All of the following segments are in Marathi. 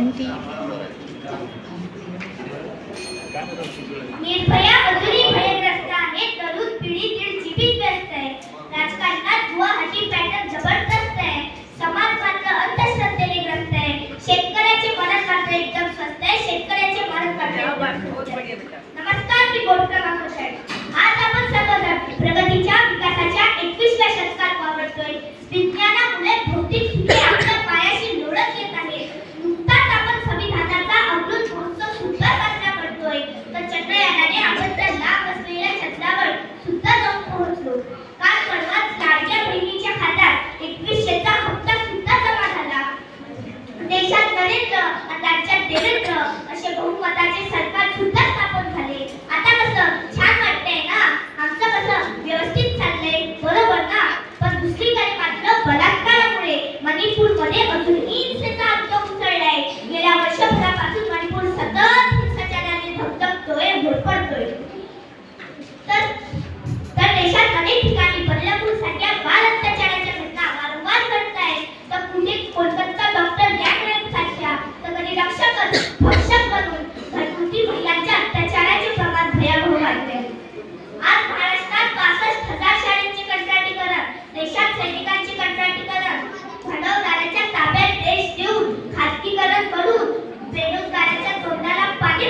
विनंती निर्भया अजूनही भयग्रस्त आहे तरुण पिढी तीळ जीवित व्यस्त आहे. राजकारणात भुवा हाती पॅटर्न जबरदस्त आहे. समाज मात्र अंधश्रद्धेने ग्रस्त आहे. शेतकऱ्याचे मरण मात्र एकदम स्वस्त आहे. शेतकऱ्याचे मरण मात्र नमस्कार मी बोटकर मात्र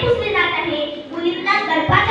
पुसले जात आहे. मुलींना गर्भात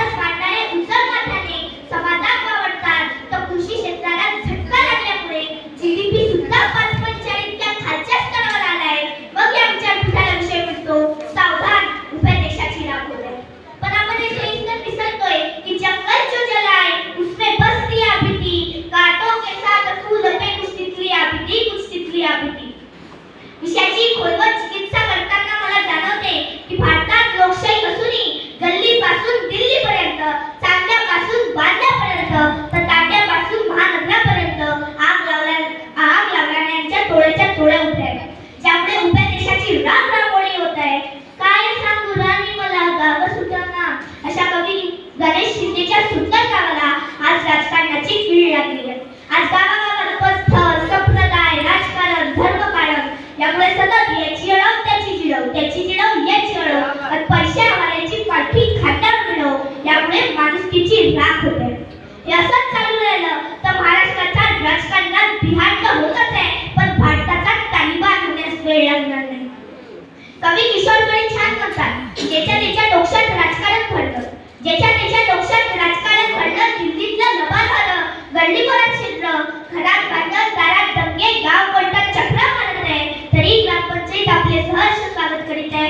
आज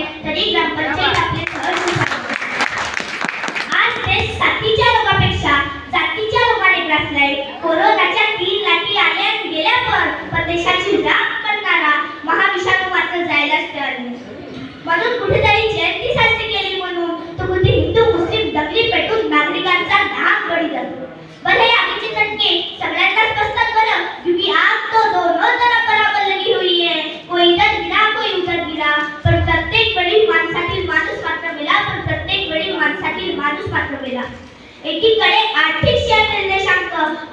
देश साथीच्या रोगापेक्षा जातीच्या रोगाने ग्रासलाय. कोरोनाच्या तीन लाटी आल्या गेल्या परदेशाची राग करणारा महाविषाणू मात्र जायलाच तयार म्हणून कुठे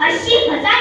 अशी हजार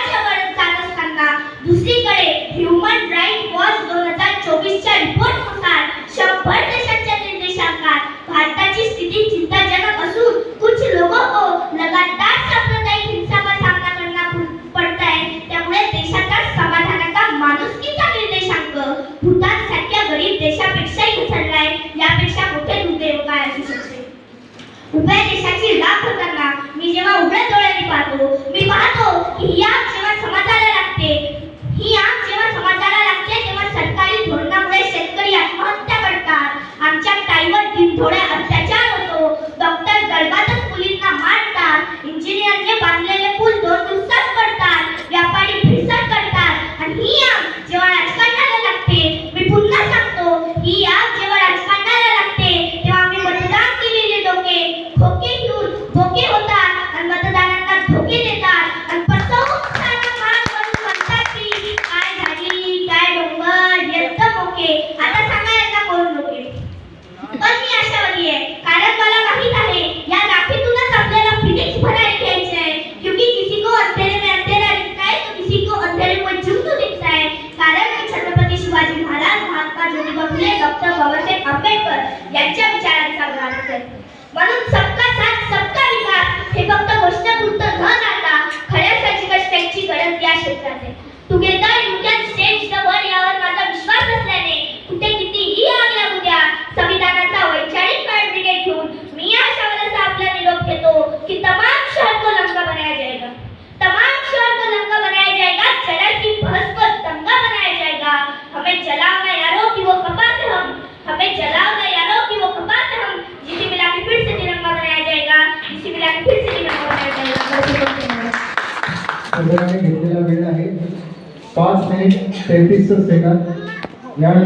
बाबासाहेब आंबेडकर यांच्या विचारांचा ग्रंथ आहे. म्हणून सबका साथ सबका विकास हे फक्त घोषणापुरतं न राहता खऱ्या सचकच त्यांची गरज या क्षेत्रात आहे. आंदोलनाने घेतलेला वेळ आहे. पाच मिनिट तेहतीस सेकंद या